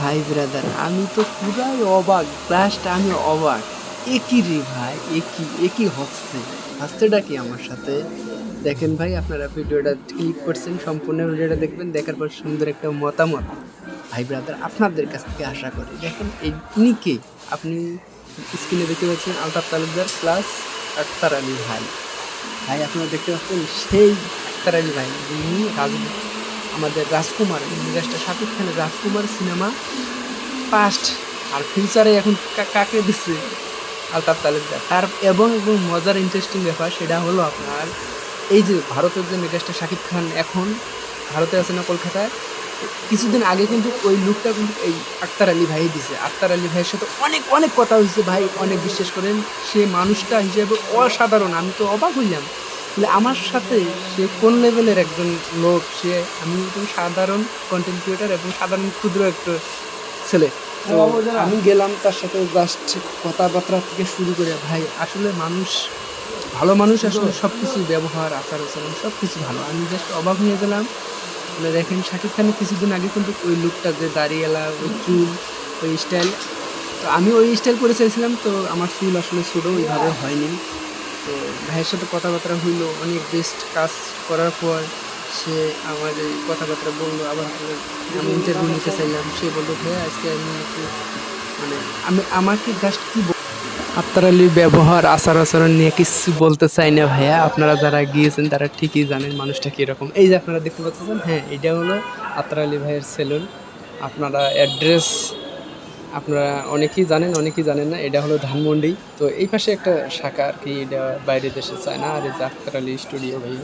ভাই ব্রাদার আমি তো পুরাই অবাক লাস্ট আমি অবাক। একই রে ভাই একই একই হচ্ছে? হচ্ছেটা কি আমার সাথে? দেখেন ভাই, আপনারা ভিডিওটা ক্লিক করছেন, সম্পূর্ণ ভিডিওটা দেখবেন, দেখার পর সুন্দর একটা মতামত। ভাই ব্রাদার আপনাদের কাছ থেকে আশা করি। দেখেন, এই কে? আপনি স্ক্রিনে দেখতে পাচ্ছেন আলতাফ তালুকদার প্লাস আক্তার আলী ভাই। ভাই, আপনারা দেখতে পাচ্ছেন সেই আক্তার আলী ভাই, যিনি রাজ আমাদের রাজকুমার ইন্ডাস্ট্রি শাকিব খানের রাজকুমার সিনেমা পাস্ট আর ফিউচারে এখন কাকে দিচ্ছে আলতাফ তালুকদার তার এবং এবং মজার ইন্টারেস্টিং ব্যাপার সেটা হলো আপনার, এই যে ভারতের যে মেগাস্টার শাকিব খান এখন, ভারতে আছে না কলকাতায়, কিছুদিন আগে কিন্তু ওই লুকটা কিন্তু এই আক্তার আলী ভাই দিছে। আক্তার আলী ভাইয়ের সাথে অনেক অনেক কথা হয়েছে ভাই, অনেক বিশ্বাস করেন। সে মানুষটা হিসেবে অসাধারণ, আমি তো অবাক হইলাম। বলে আমার সাথে সে কোন লেভেলের একজন লোক? সে আমি একজন সাধারণ কন্টেন্ট ক্রিয়েটার এবং সাধারণ ক্ষুদ্র একটা ছেলে। তো আমি গেলাম তার সাথে জাস্ট কথাবার্তা থেকে শুরু করে ভাই আসলে মানুষ ভালো মানুষ আসলে সব কিছু ব্যবহার আচার আচরণ সব কিছু ভালো। আমি জাস্ট অবাক হয়ে গেলাম। মানে দেখেন শাকিব খানের কিছুদিন আগে কিন্তু ওই লুকটা যে দাঁড়িয়েলা ওই চুল ওই স্টাইল তো আমি ওই স্টাইল করে চাইছিলাম তো আমার চুল আসলে ছোটো ওইভাবে হয়নি। তো ভাইয়ের সাথে কথাবার্তা হইল, অনেক বেস্ট কাজ করার পর সে আমার এই কথাবার্তা বলল, আবার আমি ইন্টারভিউ নিতে চাইলাম। সে বলল, ভাইয়া, আজকে আমি একটু মানে আমি, আমাকে জাস্ট কি আলীর ব্যবহার, আচার আচরণ নিয়ে কিছু বলতে চাই না ভাইয়া। আপনারা যারা গিয়েছেন, তারা ঠিকই জানেন মানুষটা কীরকম। এই যে আপনারা দেখতে পাচ্ছেন হ্যাঁ এটা হলো আত্মার আলী ভাইয়ের সেলুন আপনারা অ্যাড্রেস আপনারা অনেকেই জানেন অনেকেই জানেন না, এটা হলো ধানমন্ডি। তো এই পাশে একটা শাখা আর কি, এটা বাইরের দেশে চায় না আর এই যে আলী স্টুডিও ভাই।